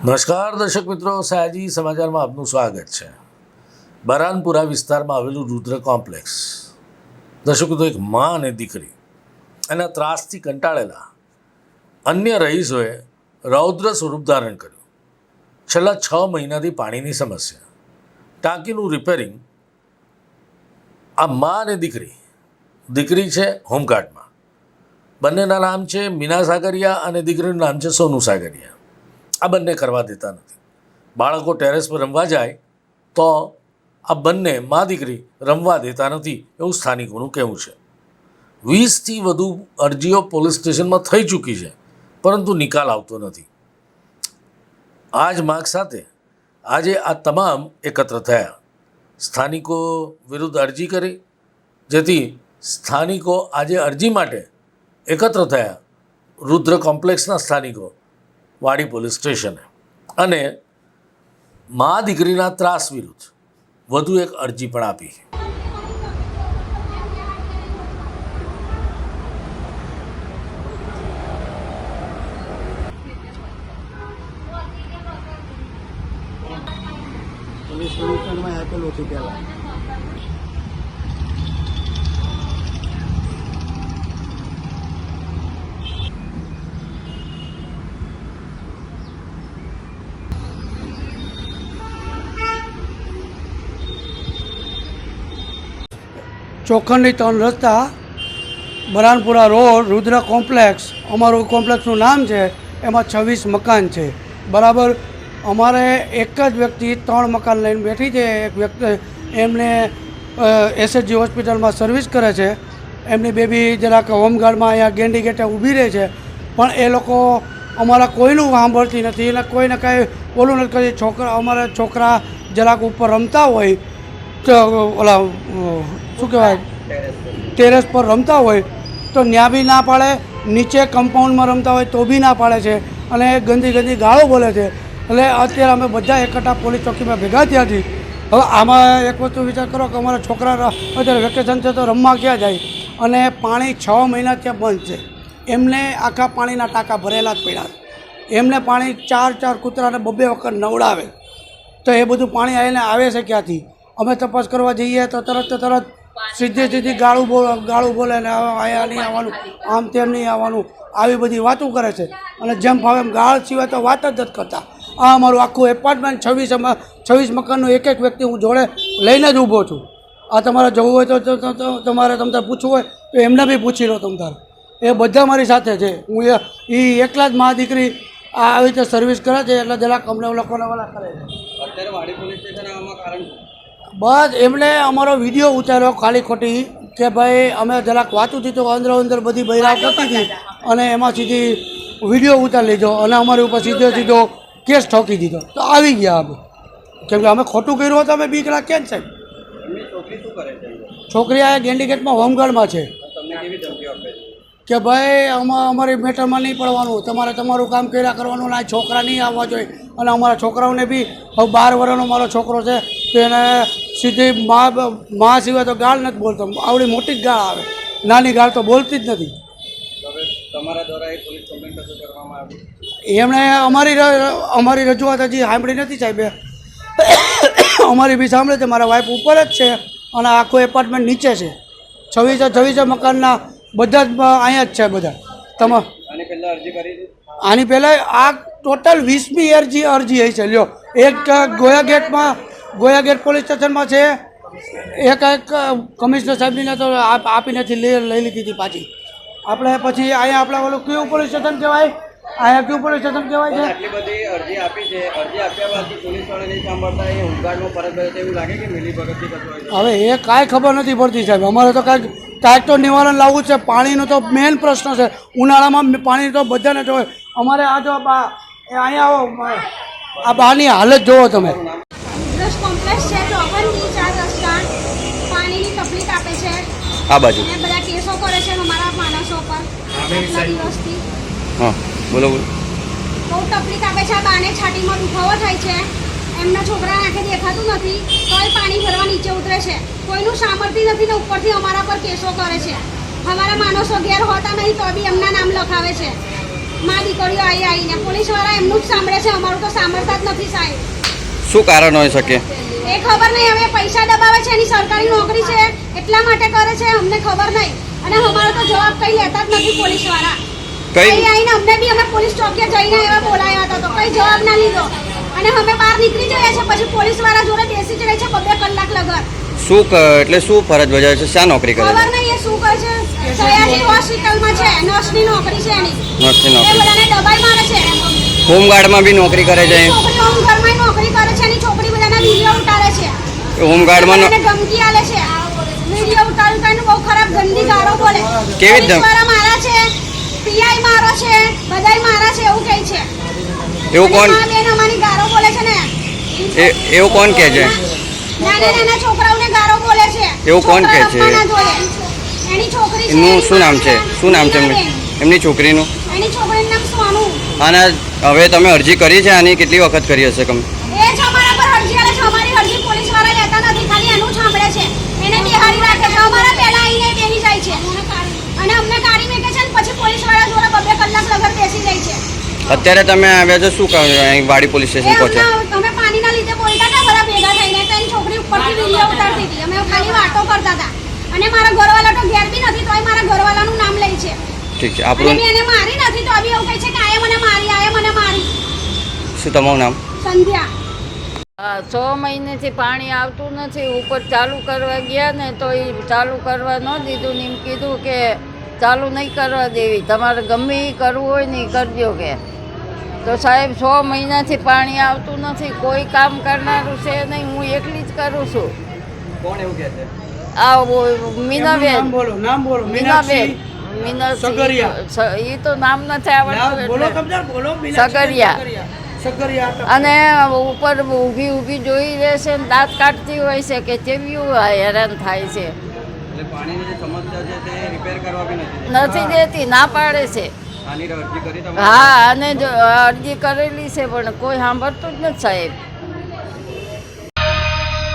નમસ્કાર દર્શક મિત્રો, સયાજી સમાચારમાં આપનું સ્વાગત છે. બરાનપુરા વિસ્તારમાં આવેલું રુદ્ર કોમ્પ્લેક્સ. દર્શક મિત્રો એક મા અને દીકરી, એના ત્રાસથી કંટાળેલા અન્ય રહીશોએ રૌદ્ર સ્વરૂપ ધારણ કર્યું. છેલ્લા છ મહિનાથી પાણીની સમસ્યા. ટાંકીનું રિપેરિંગ આ મા અને દીકરી દીકરી છે હોમગાર્ડમાં. બંનેના નામ છે મીના સાગરિયા અને દીકરીનું નામ છે સોનુ સાગરિયા આ બંને કરવા દેતા નથી. બાળકો ટેરેસ પર રમવા જાય તો આ બંને મા દીકરી રમવા દેતા નથી એવું સ્થાનિકોનું કહેવું છે. વીસથી વધુ અરજીઓ પોલીસ સ્ટેશનમાં થઈ ચૂકી છે, પરંતુ નિકાલ આવતો નથી. આ જ માગ સાથે આજે આ તમામ એકત્ર થયા. સ્થાનિકો વિરુદ્ધ અરજી કરી, જેથી સ્થાનિકો આજે અરજી માટે એકત્ર થયા. રુદ્ર કોમ્પ્લેક્સના સ્થાનિકો વાડી પોલીસ સ્ટેશને. અને મા દીકરીના ત્રાસ વિરુદ્ધ વધુ એક અરજી પણ આપી પોલીસ કમિશનરમાં આપેલું હતું પહેલાં. ચોખંડી ત્રણ રસ્તા બરાનપુરા રોડ, રુદ્ર કોમ્પ્લેક્સ, અમારું કોમ્પ્લેક્સનું નામ છે, એમાં છવ્વીસ મકાન છે. બરાબર, અમારે એક જ વ્યક્તિ ત્રણ મકાન લઈને બેઠી છે, એક વ્યક્તિ, એમને એસએચજી હોસ્પિટલમાં સર્વિસ કરે છે. એમની બેબી જરાક હોમગાર્ડમાં અહીંયા ગેન્ડી ગેટે ઊભી રહે છે. પણ એ લોકો અમારા કોઈનું સાંભળતી નથી અને કોઈને કાંઈ ઓલું નથી કરતી. છોકરા, અમારા છોકરા જરાક ઉપર રમતા હોય તો, ઓલા શું કહેવાય? ટેરેસ પર રમતા હોય તો ત્યાં બી ના પાડે, નીચે કમ્પાઉન્ડમાં રમતા હોય તો બી ના પાડે છે. અને ગંદી ગંદી ગાળો બોલે છે. એટલે અત્યારે અમે બધા એકઠા પોલીસ ચોકીમાં ભેગા થયા છીએ. હવે આમાં એક વસ્તુ વિચાર કરો કે અમારા છોકરા અત્યારે વેકેશન છે તો રમવા ક્યાં જાય? અને પાણી છ મહિના ત્યાં બંધ છે. એમને આખા પાણીના ટાંકા ભરેલા જ પડ્યા એમને પાણી ચાર ચાર કૂતરાને બબે વખત નવડાવે. તો એ બધું પાણી આવીને આવે છે ક્યાંથી? અમે તપાસ કરવા જઈએ તો તરત તરત સીધી સીધી ગાળું બોલ, ગાળું બોલે ને અહીંયા નહીં આવવાનું. આમ તેમ નહીં આવવાનું. આવી બધી વાતો કરે છે. અને જેમ ફાવે ગાળ સિવાય તો વાત જ નથી કરતા. આ અમારું આખું એપાર્ટમેન્ટ છવ્વીસ છવ્વીસ મકાનનું એક એક વ્યક્તિ હું જોડે લઈને જ ઊભો છું. આ તમારે જવું હોય તો તમારે તમતારે પૂછવું હોય તો એમને બી પૂછી લો તમતારે એ બધા મારી સાથે છે. હું એ એકલા જ મા દીકરી આવી રીતે સર્વિસ કરે છે એટલે જરાક અમને લોકોને ઓલા કરે છે. બસ એમણે અમારો વીડિયો ઉતાર્યો ખાલી ખોટી કે ભાઈ અમે જરાક વાતું હતી તો અંદર અંદર બધી બૈરાવ કરતી હતી. અને એમાં સીધી વીડિયો ઉતારી લીધો અને અમારી ઉપર સીધો સીધો કેસ ઠોકી દીધો. તો આવી ગયા અમે. કેમ કે અમે ખોટું કર્યું હતું અમે બી કલાક કેમ સાહેબ? છોકરી આ ગેન્ડીગેટમાં હોમગાર્ડમાં છે? કે ભાઈ આમાં અમારી મેટરમાં નહીં પડવાનું. તમારે તમારું કામ કર્યા કરવાનું ના છોકરા નહીં આવવા જોઈએ. અને અમારા છોકરાઓને બી હવે બાર વર્ષનો મારો છોકરો છે તો એને સીધી મા મા સિવાય તો ગાળ નથી બોલતો. આવડી મોટી જ ગાળ આવે. નાની ગાળ તો બોલતી જ નથી. એમણે અમારી અમારી રજૂઆત હજી સાંભળી નથી સાહેબે અમારી બી સાંભળે છે. મારા વાઈફ ઉપર જ છે અને આખું એપાર્ટમેન્ટ નીચે છે. છવ્વીસે છવ્વીસે મકાનના બધા જ અહીંયા જ છે બધા. કરી આની પહેલાં આ ટોટલ વીસમી અરજી અરજી હઈ છે. લ્યો એક ગોયા ગેટમાં ગોયા ગેટ પોલીસ સ્ટેશનમાં છે. એક એક કમિશનર સાહેબની તો આપ- આપી નથી લઈ લઈ લીધી હતી પાછી. આપણે પછી અહીંયા આપણે ઓલું કયું પોલીસ સ્ટેશન કહેવાય? અહીંયા કયું પોલીસ સ્ટેશન કહેવાય છે? આટલી બધી અરજી આપી છે. અરજી આપ્યા બાદ પોલીસવાળા નહીં સાંભળતા એ હોમગાર્ડમાં ફરજ ભરે એવું લાગે કે મિલી છે? હવે એ કાંઈ ખબર નથી પડતી સાહેબ. અમારે તો કાંઈક કાંઈક તો નિવારણ લાવવું છે. પાણીનો તો મેઇન પ્રશ્ન છે. ઉનાળામાં પાણી તો બધાને જોઈએ અમારે આ જો બા એ અહીંયા આવો આ બહારની હાલત જુઓ તમે. બ્રશ કોમ્પ્લેક્સ છે ચોકનની ચાર રસ્તા પાણીની તકલીફ આપે છે. આ બાજુ. બધા કેસો કરે છે અમારા માણસો પર. હા બોલો બોલો. બહુ તકલીફ આપે છે આ બાને છાતીમાં દુખાવો થાય છે. એમના છોકરા આંખે દેખાતું નથી તોય પાણી ભરવા નીચે ઉતરે છે. કોઈનું સામર્થ્ય નથી ને ઉપરથી અમારા પર કેસો કરે છે. અમારા માણસો ઘેર હોતા નહીં તો બી એમના નામ લખાવે છે. માં દીકરીઓ આવી આવીને પોલીસવાળા એમનું જ સાંભળે છે અમારું તો સાંભળતા જ નથી સાહેબ. શું કારણ હોઈ શકે? એ ખબર નહીં હવે પૈસા દબાવે છે એની સરકારી નોકરી છે એટલા માટે કરે છે અમને ખબર નહીં. અને અમારો તો જવાબ કઈ લેતા જ નથી પોલીસવાળા કઈ આવીને અમને બી અમે પોલીસ ચોકીએ જઈને એવા બોલાયા હતા તો કઈ જવાબ ના લીધો. અને અમે બહાર નીકળી જઈએ છે પછી પોલીસવાળા જોડે બેસી જ રહે છે બબે કલાક લગર શું એટલે શું ફરજ બજાવે છે? શા નોકરી કરે ખબર નહીં એ શું કરે છે. સયાજી હોસ્પિટલમાં છે નર્સની નોકરી છે એની. નર્સની એ બધાને દબાઈ મારે છે. હોમગાર્ડમાં બી નોકરી કરે છે છોકરી હોમ નોકરી કરે છે એની છોકરી બધાના વીડિયો ઉતારે છે. હોમગાર્ડમાં ધમકી આલે છે. વીડિયો ઉતારી ઉતારીને બહુ ખરાબ ગંદી ગાળો બોલે. કેવી ધમ- પોલીસવાળા મારા છે પીઆઈ મારો છે બધાય મારા છે એવું કહે છે. એવું કોણ? અમારી ગાળો બોલે છે ને? એ- એવું કોણ કહે છે? નાના નાના છોકરાઓને ગારો બોલે છે. એવું કોણ કહે છે? એની છોકરી છે શું નામ છે? શું નામ છે? એમની છોકરીનું? એની છોકરીનું નામ સોનુ. અને હવે તમે અરજી કરી છે આની? કેટલી વખત કરી હશે કમ? એ જ અમારા પર અરજી આલે છે. અમારી અરજી પોલીસવાળા લેતા નથી. ખાલી એનું સાંભળે છે. એને બિહારી રાખે છે. અમારા પહેલા આવીને બેહી જાય છે. અને અમને કાઢી મેકે છે ને પછી પોલીસવાળા જોડે બબે કલાક લગર બેસી જાય અત્યારે તમે આવ્યા છો શું કરો છો? અહીં વાડી પોલીસ સ્ટેશન પહોંચ્યા? અમે પાણીના લીધે બોલતા હતા બધા ભેગા થઈને તો એની છોકરી ઉપરથી વીડિયો ઉતારતી હતી. અમે ખાલી વાતો કરતા હતા. અને મારા ઘરવાળા તો ઘેર બી નથી તોય મારા ઘરવાળાનું નામ લે છે. ઠીક છે આપણું એને મારી નથી તો બી એવું કહે છે કે આયે મને મારી આયે મને મારી. શું તમારું નામ? સંધ્યા. છ મહિનેથી પાણી આવતું નથી ઉપર ચાલુ કરવા ગયા ને તો એ ચાલુ કરવા ન દીધું ને એમ કીધું કે ચાલુ નહીં કરવા દેવી. તમારે ગમે એ કરવું હોય ને એ કરજો કે. તો સાહેબ છ મહિનાથી પાણી આવતું નથી કોઈ કામ કરનારું છે નહીં હું એકલી જ કરું છું. કોણ એવું કહે છે? આ મીનાબેન. નામ બોલો નામ બોલો મીનાબેન. મીનાક્ષી સગરિયા. એ તો નામ નથી આવડતું બોલો એટલે. બોલો સગરિયા. સગરિયા. અને ઉપર ઊભી ઊભી જોઈ રહે છે ને દાંત કાઢતી હોય છે કે કેવું હેરાન થાય છે. એટલે પાણીની જે સમસ્યા છે તે રિપેર કરવા બી નથી નથી દેતી ના પાડે છે. હા અને અરજી કરેલી છે પણ કોઈ સાંભળતું જ નથી સાહેબ.